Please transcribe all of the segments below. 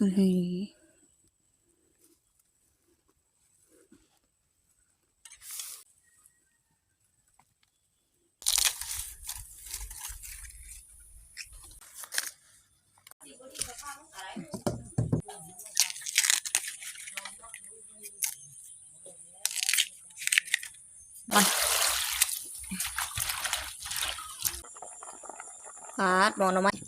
อือหือม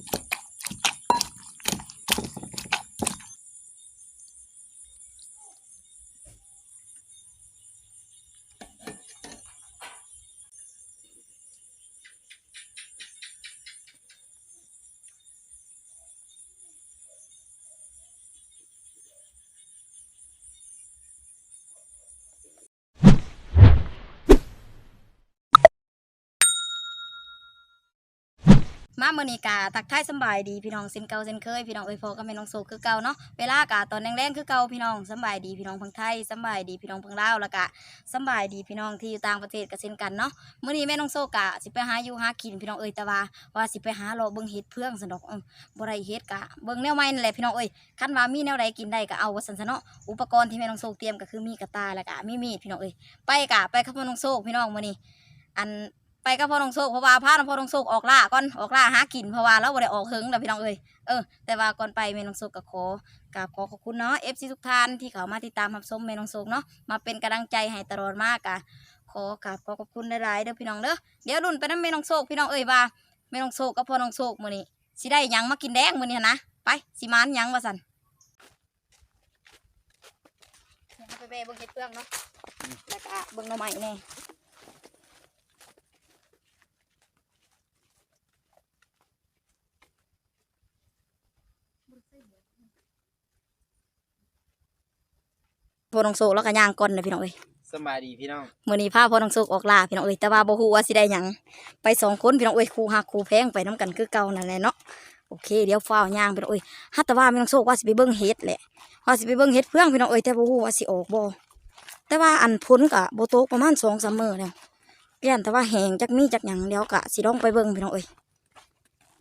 มาเมื่อนี้กาทักทายสบายดีพี่น้องเส้นเก่าเส้นเคยพี่น้องเอ้ยพอก็แม่น้องโซคือเก่าเนาะเวลากาตอนแรงๆคือเก่าพี่น้องสบายดีพี่น้องพังไทยสบายดีพี่น้องพังลาวแล้วก็สบายดีพี่น้องที่อยู่ต่างประเทศก็เช่นกันเนาะเมื่อนี้แม่น้องโซกะสิไปหาอยู่หากินพี่น้องเอ้ยแต่ว่าว่าสิไปหาเลเบิงเห็ดเพื่องสนดอกบ่ได้เฮ็ดกะเบิงแนวใหม่นั่นแหละพี่น้องเอ้ยคันว่ามีแนวใดกินได้ก็เอาว่าซั่นซะเนาะอุปกรณ์ที่แม่น้องโซเตรียมก็คือมีกระตาแล้วก็มีมีดพี่น้องเอ้ยไปกะไปกับพ่น้องโซพี่น้องมื้อนี้อัน ไปกับพ่อน้องโซกเพราะว่าพาพ่อน้องโซกออกล่าก่อนออกล่าหากินเพราะว่าเราบ่ได้ออกเฮิงแล้วพี่น้องเอ้ยเออแต่ว่าก่อนไปแม่น้องโซกก็ขอกราบขอขอบคุณเนาะ FC ทุกท่านที่เขามาติดตามรับชมแม่น้องโซกเนาะมาเป็นกำลังใจให้ตลอดมากอะขอกราบขอขอบคุณหลายๆเด้อพี่น้องเด้อเดี๋ยวรุ่นไปนำแม่น้องโซกพี่น้องเอ้ยว่าแม่น้องโซกกับพ่อน้องโซกมื้อนี้สิได้หยังมากินแดงมื้อนี้หั้นนะไปสิมานหยังว่าซั่นเดี๋ยวเราไปแบะเบิ่งเฮ็ดเปลืองเนาะแล้วก็เบิ่งหน่อไม้แน่ พ่อน้องโซกแล้วก็ย่างก่อนนะพี่น้องเอ้ยสำบายดีพี่น้องมื้อนี้พาพ่อน้องโซกออกล่าพี่น้องเอ้ยแต่ว่าบ่ฮู้ว่าสิได้หยังไปสองคนพี่น้องเอ้ยครูหักครูแพงไปน้กันคือเก่านั่นแหละเนาะโอเคเดี๋ยวฟ้าวย่างพี่น้องเอ้ยฮัตแต่ว่าแม่น้องโซกว่าสิไปเบิ่งเฮ็ดแหละว่าสิไปเบิ่งเฮ็ดเพื่องพี่น้องเอ้ยแต่บ่ฮู้ว่าสิออกบ่แต่ว่าอันพ้นก็บ่ตกประมาณ2-3มื้อแล้วย่านแต่ว่าแห้งจักมีจักหยังเดี๋ยวก็สิลองไปเบิ่งพี่น้องเอ้ย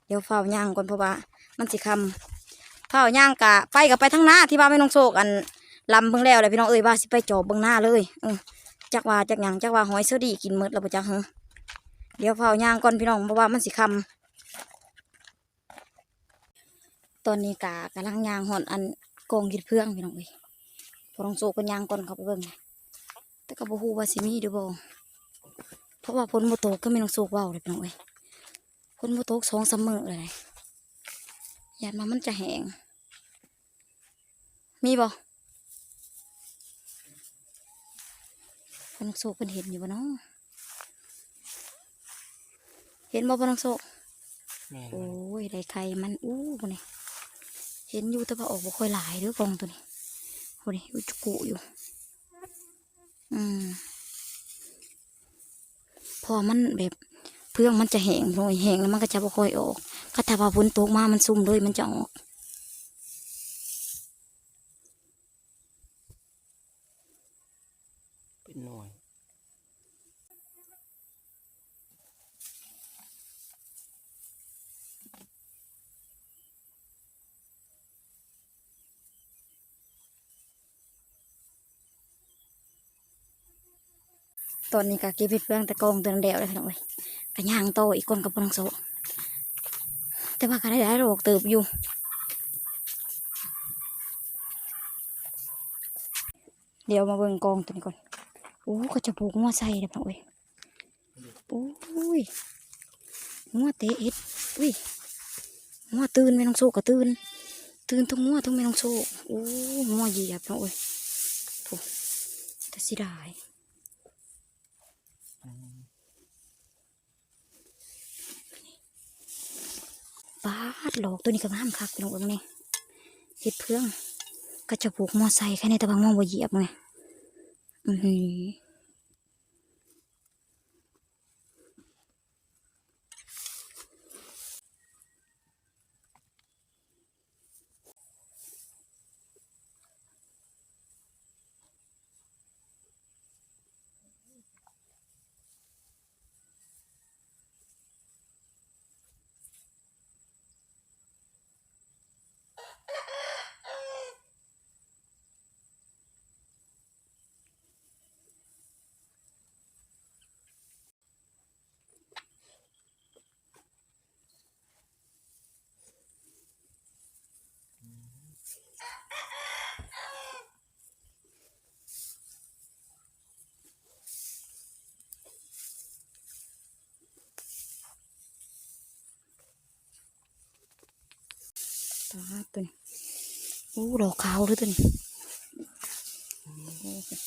เดี๋ยวฟ้าวย่างก่อนเพราะว่ามันสิค่ำฟ้าวย่างกะไปก็ไปทางหน้าที่ว่าแม่น้องโซกอัน ลำเพิ่งแล้วแหละพี่น้องเอ้ยว่าสิไปจอบเบิ่งหน้าเลยเออจักว่าจักหยังจักว่าหอยเสอดีกินหมดแล้วบ่จักเหรอเดี๋ยวเฝ้าย่างก่อนพี่น้องเพราะว่ามันสิคำตอนนี้กากำลังย่างหอนอันกองกิดเพื่องพี่น้องเอ้ยพอลองโซกันย่างก่อนเขาไปเบิ่งแต่ก็บ่ฮู้ว่าสิมีหรือบ่เพราะว่าฝนบ่ตกก็ไม่ต้องโซกเว้าเลยพี่น้องเอ้ยฝนบ่ตสองสามมื้อเลยยานมามันจะแห้งมีบ่ พนักโซกเป็นเห็นอยู่บ่เนาะเห็นบ่พนักโซกแม่โอ้ยได้ไข่มันอู้บ่นี่เห็นอยู่แต่ว่าออกบ่ค่อยหลายเด้อกองตัวนี้โอ้นี่อยู่จุกุอยู่ อืมพอมันแบบเพื่องมันจะแห้งลงแห้งแล้วมันก็จะบ่ค่อยออกก็ถ้าว่าฝนตกมามันซุ่มเลยมันจะออก ตอนนี้ก็เก็บเห็ดเพื่องแต่กองตัวนั้นเดียวเลยพี่น้องเอ้ยก็ย่างโตอีกคนกับพนังโซแต่ว่าก็ได้ได้โรคเติบอยู่เดี๋ยวมาเบิ่งกองตัวนี้ก่อนโอ้ก็จะปลูกงัวใส่เด้อพี่น้องเอ้ยโอ้ยงัวเตะเอ็ดอุ้ยงัวตื่นไม่ต้องโซกก็ตื่นตื่นทั้งงัวทั้งไม่ต้องโซโอ้งัวเหยียบพี่น้องเอ้ยโถแต่สิได้ ปาดหลอกตัวนี้ก็งามคักพี่น้องเบิ่งนี่เฮ็ดเพื่องก็จะปลูกมอไซค์แค่ในตะบังมองบ่เหยียบไงอือหือ อ้ดอกขาวเลยตัวนี้โอ้เขา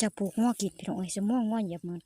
จะปลูกง้อกินพี่น้องไอ้สมองง้อเหยียบมัน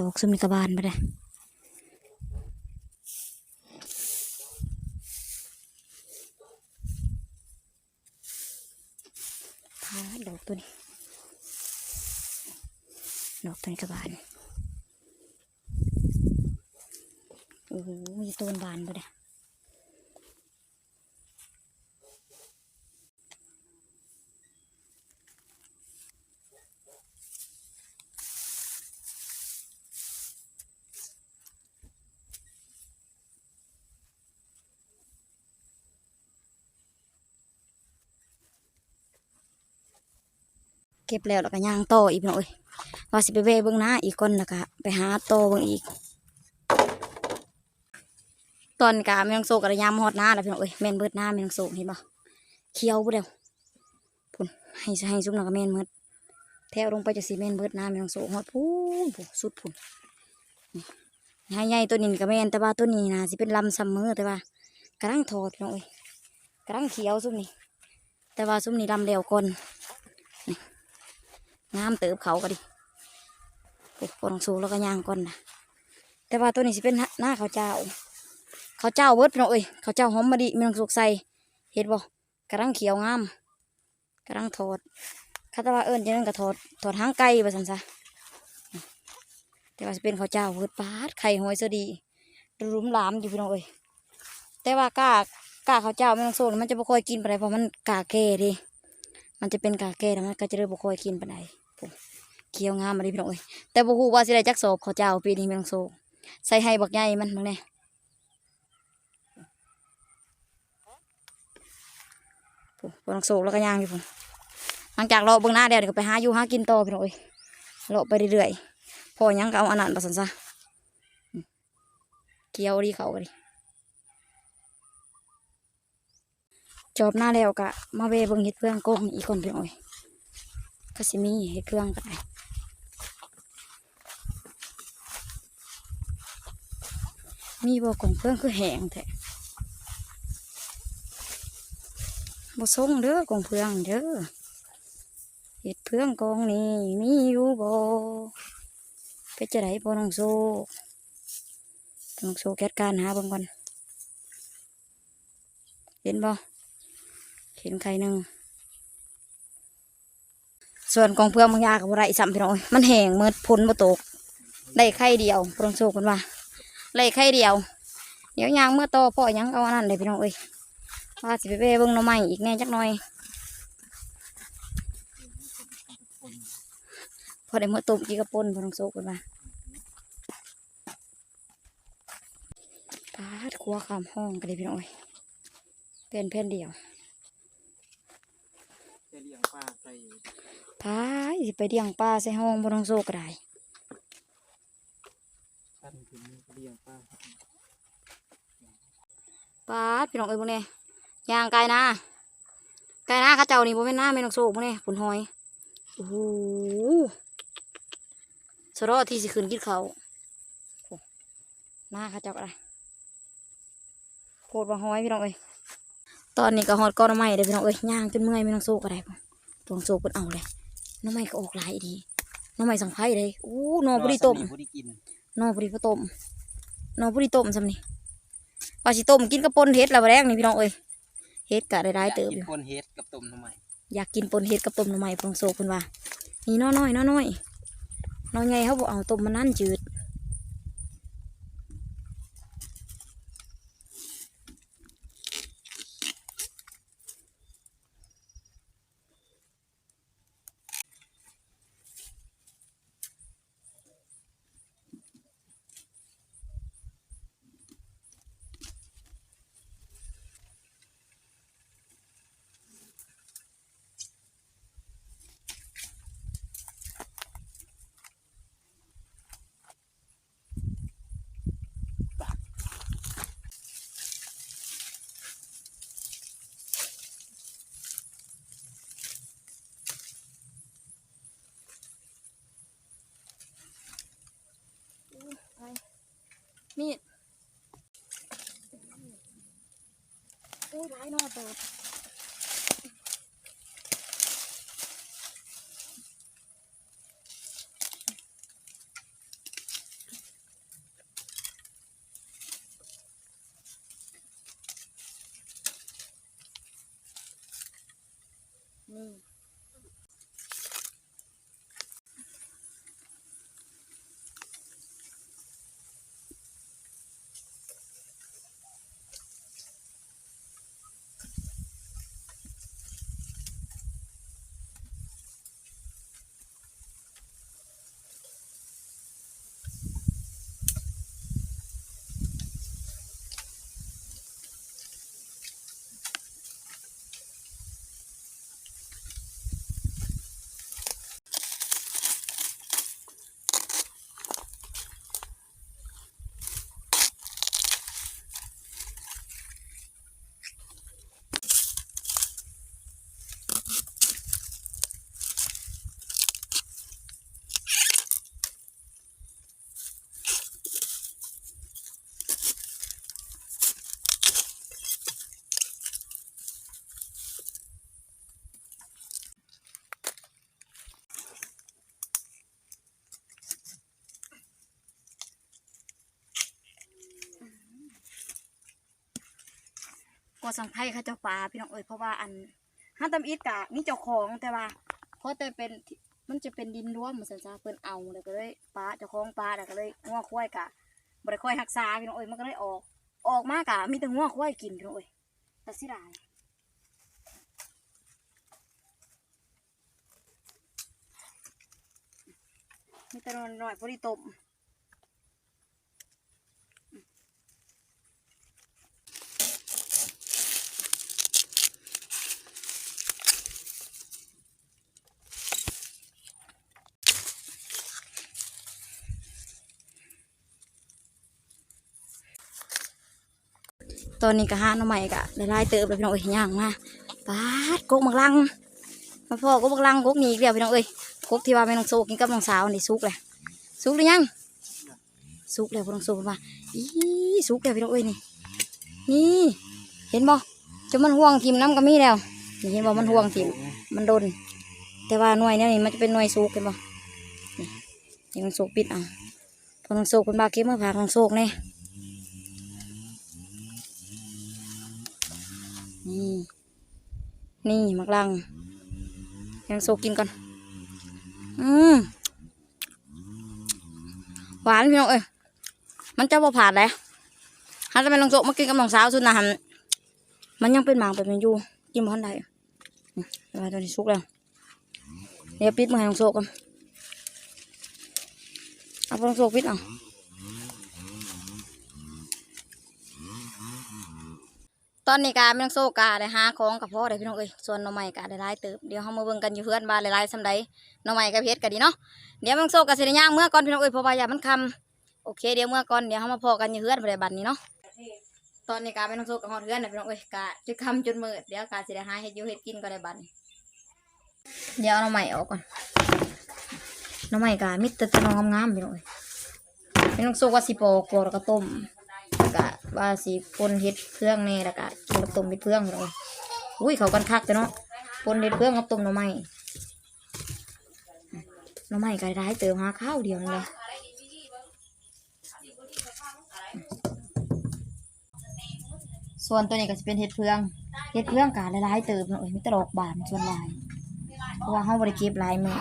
ดอกซุมนี่กระบานไปเลยพาดอกตัวนี้ ดอกตัวนี้กระบานโอ้โหมีต้นบานไปเลย เก็บแล้วแล้วก็ย่างต่ออีกหน่อยว่าสิไปเวเบื้องหน้าอีกคนแล้วก็ไปหาโตเบื้องอีก ตอนกาแมงโซกระยามอดหน้าแล้วพี่น้องเอ้ยแม่นเบิดหน้าแมงโซเห็นบ่เขียวบ่เดียวพุ่นให้ให้ซุปหนักแม่นเบิดแถวลงไปจะสีแมนเบิดหน้าแมงโซฮอดพูนพูนสุดพูนนี่ใหญ่ตัวนี้ก็แม่นแต่ว่าตัวนี้นะสิเป็นลำซัมเมอร์แต่ว่ากระลังถอดพี่น้องเอ้ยกระลังเขียวซุปนี่แต่ว่าซุปนี่ลำเดียวก่อน งามเติบเขาก็ดิโอ้ปองสูงแล้วก็ย่างก่อนนะแต่ว่าตัวนี้สิเป็นหน้าเขาเจ้า เขาเจ้าเบิดพี่น้องเอ้ยเขาเจ้าหอมมะดิมีน้ำสุกใส่เห็ดบ่กระรังเขียวงามกระรังถอดคาตาว่าเอิญจะนั่นก็ถอดถอดหางไก่ไปสันซะแต่ว่าสิเป็นเขาเจ้าเบิร์ดปาดไข่หอยเสดีรุมหลามอยู่พี่น้องเอ้ยแต่ว่ากากกาเขาเจ้าไม่ต้องโซนมันจะบ่ค่อยกินปานเพราะมันกาแก่ดิมันจะเป็นกาแก่แล้วมันก็จะเริ่มบ่ค่อยกินปาน เขียวงามมาดิพี่น้องเอ้ยแต่บ่ฮู้ว่าสิได้จักสอบเขาวเจ้าปีนี้ม่ต้องโซใส่ให้บักใหญ่มันมึงแน่ปุ๊บนโศกแล้วก็ย่างอยู่พุ่นหลังจากเราเบื้องหน้าเดี๋ยวเดี๋ยวก็ไปหาอยู่หากินต่อพี่น้องเอ้ยเลาไปเรื่อยๆพอยังก็เอาอันนั้นมาสันซะเกี่ยวดีเขาก็ดิจอบหน้าแล้วก็มาเวเบิ่งเห็ดเพื่องกงอีกคนพี่น้องเอ้ยก็สิมีเห็ดเพื่องก็ได้ มีบ่กงเพื่องคือแหงแท้บ่ส่งเด้อกองเพื่องเด้อเห็ดเพื่องกองนี้มีอยู่บ่เป็นจะไดบ่น้องโซน้องโซแกดการหาเบิ่งก่อนเห็นบ่เห็นใครหนึ่งส่วนกองเพื่องบางยากับไรสัมพี่น้องเอ้ยมันแหงเมิดพ้นบ่ตกได้ไข่เดียวพรองโซกันว่า เลยไข่เดียว เดี๋ยวยางเมื่อโตพ่อยังเอาอันนั้นเลยพี่น้องเอ้ยว่าสิไปเบ้เบิ่งน้องใหม่อีกแน่จักหน่อยพอได้เมื่อต้มกีกระปุนพอต้องโซกกันมาปาดครัวขามห้องกันเลยพี่น้องเอ้ยเป็นเพื่อนเดียวจะเลี้ยงปลาใส่พายสิไปเลี้ยงปลาใส่ห้องพอต้องโซกก็ได้ เลี้ยงปลาปาดพี่น้องเอ้ยพวกนี้ย่างไก่นาไก่นาเข้าเจ้านี่บ่เป็นหน้าแม่นองโซกพวกนี้ผลหอยโอ้โหสรอที่สิขึ้นกินเขาวโอ้หน้าเข้าเจ้าอะไรโคตรว่าหอยพี่น้องเอ้ยตอนนี้ก็ฮอดก้อนหน้ำไม้เด้อพี่น้องเอ้ยย่างจนเมื่อยแม่นองโซกก็ได้พุ่นตัวองโซกเพิ่นเอาเลยหน้ำไม้ก็ออกหลายดีหน้ำไม้สังไผ่เลยอู้หนอบ่ได้ต้มบ่ได้กินหนอพอดีพอต้มห นอพอดีต้มซำนี่ว่าสิต้มกินกับปนเฮ็ดแล้วบ่แรงนี่พี่น้องเอ้ยเฮ็ดกะได้ได้เติบอยู่ยากกินคนเฮ็ดกับต้มทำไมอยากกินปนเฮ็ดกับต้มหน่อไม้พงโซเพิ่นว่านี่น้อน้อยน้อน้อยน้อยใหญ่เขาบอกเอาต้มมันนั่นจืดมีด โอ้ยร้ ก็สังไพ่เขาเจ้าป่าพี่น้องเอ้ยเพราะว่าอันห้าตำอีทกะมีเจ้าของแต่ว่าเพราะแต่เป็นมันจะเป็นดินร่วมเหมือนสันซาเพิ่นเอาแล้วก็เลยปลาเจ้าของปลาแล้วก็เลยงัวควายกะบริค่อยหักษาพี่น้องเอ้ยมันก็เลยออก ออกมากะมีแต่งัวควายกินพี่น้องเอ้ยแต่สิได้มีแต่น้อยน้อยๆพอดีต้ม ตอนนี้ก็หาหน่อใหม่กะได้ลายๆเติบแล้วพี่น้องเอ้ยย่างมาปาดกกมักลังมาพ่อกกมักลังกกนี้อีกแล้วพี่น้องเอ้ยกกที่ว่าแม่น้องโซกินกับน้องสาวนี่สุกเลยสุกหรือยังสุกแล้วพี่น้องโซเพิ่นว่าอีสุกแล้วพี่น้องเอ้ยนี่นี่เห็นบ่จะมันห่วงทิมน้ำก็มีแล้วนี่เห็นบ่มันห่วงทิมมันโดน แต่ว่าหน่วยเนี่ยนี่มันจะเป็นหน่วยสุกเห็นบ่นี่นี่มันสุกปิดเอาพอน้องโซคนบาเก็บมาพากน้องโซกแน่ นี่ นี่มักลัง ยังโซกินก่อน อืมหวานพี่น้องเอ้ย มันจะบ่ผ่านเลยหาจะเป็นลงโซมากินกับน้องสาวสุดนะหันมันยังเป็นหมางเป็นมันอยู่กินบ่ทันได้อืมเดี๋ยวตัวนี้สุกแล้ว เดี๋ยวปิดมือให้น้องโซกันเอาไปน้องโซปิดเอา ตอนนี้กาไม่ต้องโซกาได้หาของกับพ่อได้พี่น้องเอ้ยส่วนน้องใหม่กาได้หลายเติบเดี๋ยวเรามาเบิ่งกันอยู่เพื่อนบ้านหลายๆสำใดน้องใหม่กับเพชรก็ดีเนาะเดี๋ยวไม่ต้องโซกาสิได้ย่างเมื่อก่อนพี่น้องเอ้ยพราะว่าอย่ามันคำโอเคเดี๋ยวเมื่อก่อนเดี๋ยวเขามาพอกันอยู่เฮือนไปเลยบัดนี้เนาะตอนนี้กาไม่ต้องสู้กับฮอดเฮือนนะพี่น้องเอ้ยกาจะคำจนมืดเดี๋ยวกาเสิได้หาเฮ็ดอยู่เฮ็ดกินก็ได้บันเดี๋ยวน่องใหม่ออกก่อนน่องใหม่กามิตรจะนองงามๆพี่น้องเอ้ยไม่ต้องสู้ว่าสิปอกโกแล้วก็ต้ม กะว่าสิปนเฮ็ดเครื่องแน่แล้วก็กินกับต้มเฮ็ดเครื่องพี่น้องเอ้ยอุ้ยเขากันคักจ้ะเนาะปนเฮ็ดเครื่องกับต้มหน่อไม้หน่อไม้ก็ได้เติมหาข้าวเดียวนั่ละส่วนตัวนี้ก็จะเป็นเห็ดเพือง เห็ดเพืองกาหลายๆเติบเนาะเอ้ยมีแตลอกบานส่วนลาย เพราะว่าเฮาบ่ได้เก็บลายมือ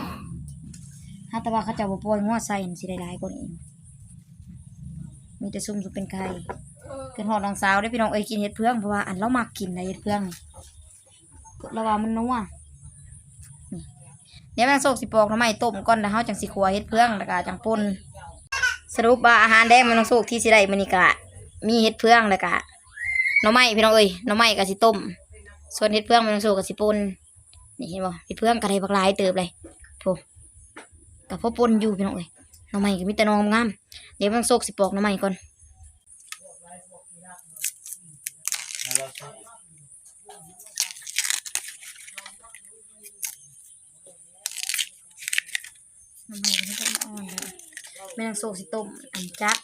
ถ้าแต่ว่าเขาจะบ่ปล่อยงัวใส่นี่สิได้หลายกว่านี้ มีแต่ซุ่มสุเป็นไข่เกินฮอดน้องสาวได้พี่น้องเอ้ยกินเห็ดเพื่องเพราะว่าอันเรามักกินนะเห็ดเพื่องเราว่ามันนัวนี่เดี๋ยวแมงโซกสิปอกทำไมต้มก่อนแล้วเฮาจังสิขัวเห็ดเพื่องแล้วก็จังป่นสรุปว่าอาหารแดงมันต้องโซกที่สิได้มื้อนี้ก็มีเห็ดเพื่องแล้วก็น่อไม้พี่น้องเอ้ยน่อไม้กับสิต้มส่วนเห็ดเพื่องมันสู้กับสิปนนี่เห็นบ่เห็ดเพื่องกระไรบักลายเติบเลยโถกับพ่อปนอยู่พี่น้องเอ้ย น่อไม้ก็มีแต่หนองงามเดี๋ยวมันโซกสิปอกน่อไม้ก่อนน่อไม้ก็มีแต่อ่อนเลยแม่นางโซกสิต้มอันจัก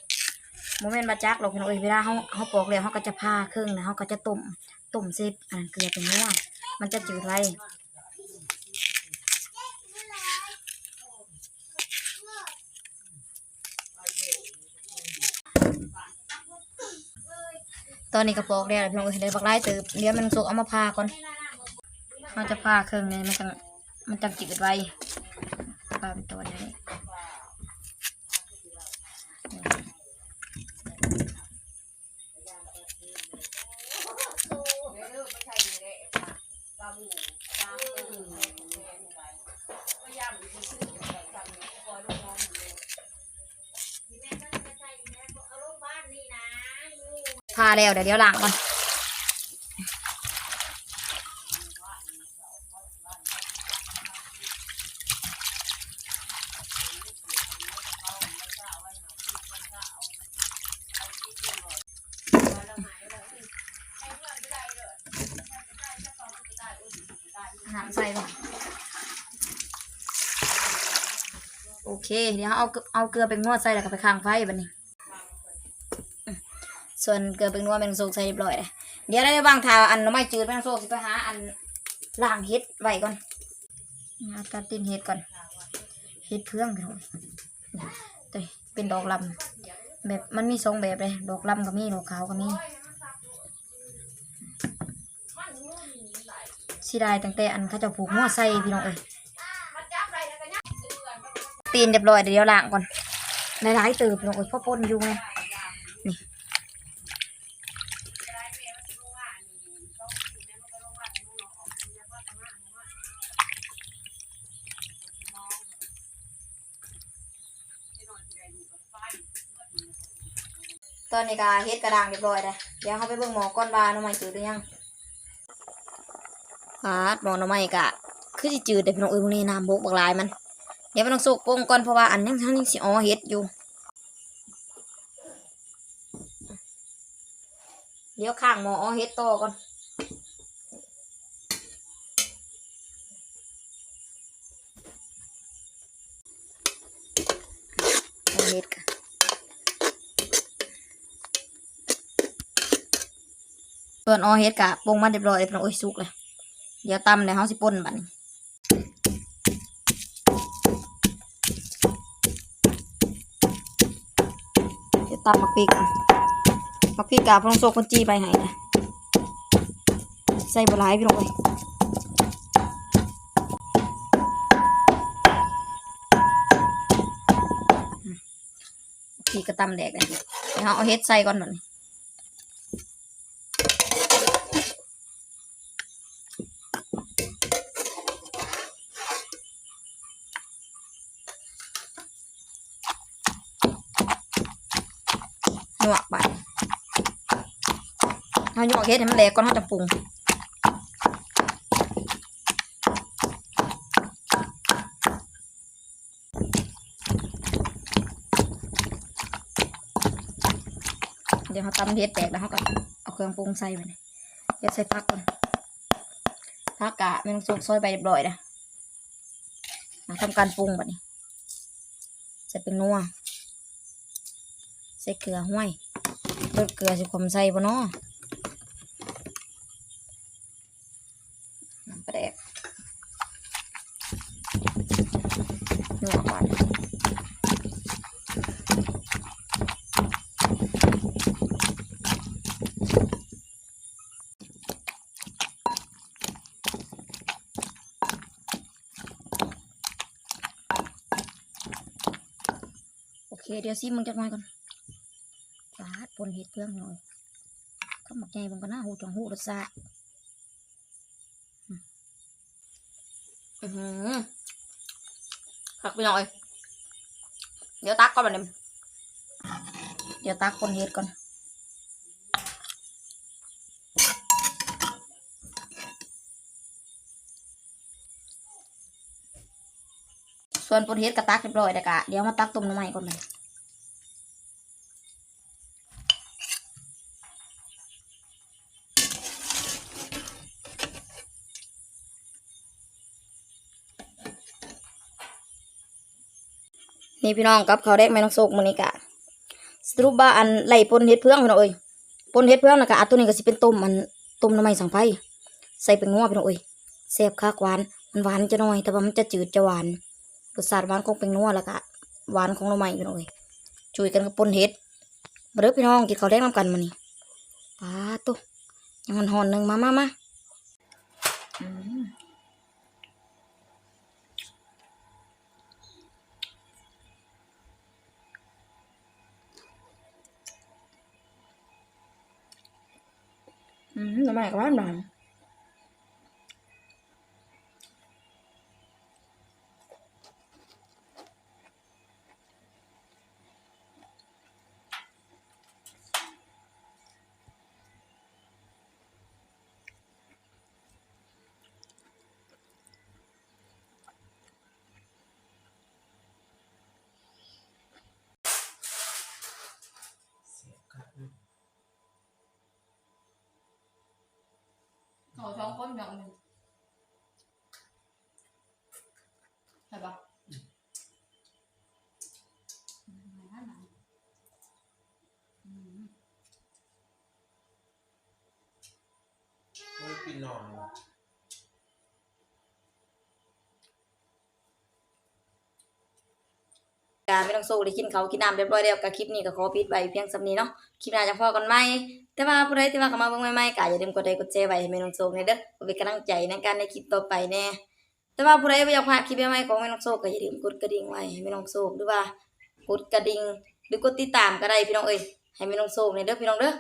โมเมนต์บาจักหรอกพี่น้องเอ้ยเวลาเขาเขาปอกแล้วเขาก็จะผ่าครึ่งนะเขาก็จะต้มต้มเสร็จอันเกลือเป็นนัวมันจะจืดไร อนนี้กระปอกแล้วพี่น้องเอ้ยได้บักไล่ตืบเดี๋ยวมันสุกเอามาพาก่อนเขาจะผ่าครึ่งเลยมันจะมันจะจืดไว้พาเป็นตัวนี้าแล้วเดี๋ยวเดี๋ยวล้างก่อนน้ำใส่ก่อนโอเค เดี๋ยวเอาเอาเกลือไปงวดใส่แล้วก็ไปค้างไฟบัดนี้ ส่วนเกลือเป็นนัวเป็นโซกใส่เรียบร้อยเลยเดี๋ยวได้บางทาอันน้ำไม่จืดเป็นโซกสิไปหาอันล่างเฮ็ดไว้ก่อนหาตัดตินเฮ็ดก่อนเฮ็ดเพื่องกันหน่อยตัวเป็นดอกลำแบบมันมีสองแบบเลยดอกลำก็มีดอกขาวก็มีสิได้ตั้งแต่อันเขาจะผูกหัวใส่พี่น้องเอ้ยตีนเรียบร้อยเดี๋ยวล้างก่อนหลายๆเติบพี่น้องเอ้ยพราะปนอยู่ไง อนนี้ก็เฮ็ดกระด้างเรียบร้อยเลยเดี๋ยวเขาไปเบิ่งหมอก้อนว่าหน้ำมันจืดหรือยังฮาดหมอหน้ำมันกะคือสิจืดแต่พี่น้องเอ้ยพวกนี้น้ำบกบักหลายมัน เดี๋ยวมันต้องสุกโป่งก่อนเพราะว่าอันยังทั้งนี้สิอ๋อเฮ็ดอยู่ เดี๋ยวข้างหมออ๋อเฮ็ดต่อก่อนอ๋อเฮ็ดค่ะ ส่วนออเฮ็ดกะปรุงมาเรียบร้อยเลยพี่น้องโอ้ยสุกเลยเดี๋ยวตำเลยเฮาสิป่นบัดนี้เดี๋ยวตำมักพริกมักพริกกะพลงโซกคนจีไปให้นะใส่บหลายพี่น้องเอ้ยอืมพริกกระตำแดกเลยเดี๋ยวเราเอาเฮ็ดใส่ก่อนหน่อยหนวกไปเราห ยวกเฮ็ดให้มันแหลกก่อนเราจะปรุงเดี๋ยวเขาตำเฮ็ดแตกแล้วเขาก็เอาเครื่องปรุงใส่ไปเลยเดี๋ยวใส่ผักก่อนผักกะไม่ต้องสุกซอยไปเรียบร้อยนะมาทำการปรุงแบบนี้ใส่เป็นนัวใส่เกลือห้วยรสเกลือสิความใส่ปะเนาะน้ำปลาแดกนัวก่อนโอ เคเดี๋ยวซิมึงจักหน่อยก่อนปาดปนเห็ดเพื่องหน่อยข้าวหมักใหญ่มันก็น่าหูจังหูรสชาติอืมอือหือขักไปหน่อย เดี๋ยวตักก่อนแบบนี้เดี๋ยวตักปนเห็ดก่อนส่วนปนเฮ็ดกระตักเรียบร้อยแล้วกะเดี๋ยวมาตักต้มน้ำมันก่อนเลย นี่พี่น้องกับเขาวแดกแม่น้องโศกมื้อนี้กะสรุปว่าอันไหลปนเฮ็ดเพื่องพี่น้องเอ้ยปนเฮ็ดเพื่องนะกะอันตัวนี้ก็สิเป็นต้มอันต้มน้ำมันสังไฟใส่เป็นงัวพี่น้องเอ้ยแซ่บคักหวานมันหวานจะน้อย แต่ว่ามันจะจืดจะหวานรสชาติหวานของเป็นนัวแล้วก็หวานของน่อไม้พี่น้องเอ้ยช่วยกันกับปนเห็ดมาเด้อพี่น้องกินข้าวแดงน้ำกันมานี่ปลาตุ๊ยังมันหอนหนึ่งมามามา อืมหน่อ ไม้ก็หวานหวานขอช้องก้นอย่างหนึ่งใช่ปะไม่กินนอนการไม่ต้องสู้ได้กินเขาวกินน้ำเรียบร้อยแล้วกับคลิปนี้ก็ขอปิดไว้เพียงสำนี้เนาะคลิปหน้าจะพอกันไหม แต่ว่าผู้ใดที่ว่าเข้ามาเบิ่งใหม่ๆก็อย่าลืมกดไลค์กดแชร์ไว้ให้แม่น้องโชคในเด้อเพื่อเป็นกำลังใจในการในคลิปต่อไปแน่แต่ว่าผู้ใดบ่อยากพลาดคลิปใหม่ๆของแม่น้องโชคก็อย่าลืมกดกระดิ่งไว้ให้แม่น้องโชคหรือว่ากดกระดิ่งหรือกดติดตามก็ได้พี่น้องเอ้ยให้แม่น้องโชคในเด้อพี่น้องเด้อ